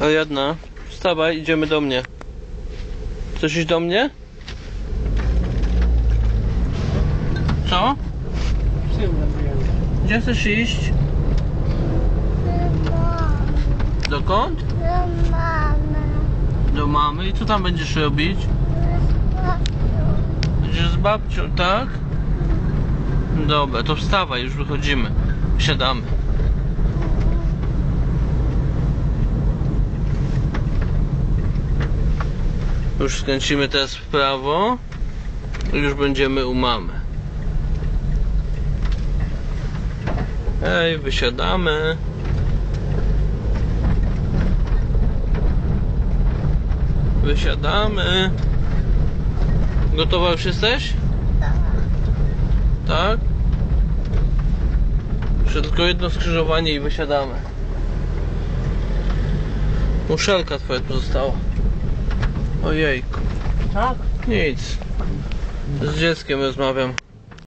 Ariadna, wstawaj, idziemy do mnie. Chcesz iść do mnie? Co? Gdzie chcesz iść? Dokąd? Do mamy. I co tam będziesz robić? Będziesz z babcią, tak? Dobra, to wstawaj, już wychodzimy. Siadamy. Już skręcimy teraz w prawo. i Już będziemy u mamy. Hej, wysiadamy. Wysiadamy. Gotowa już jesteś? Tak? Jeszcze tylko jedno skrzyżowanie i wysiadamy. Muszelka twoja tu została. Ojejku. Tak? Nic. Z dzieckiem rozmawiam.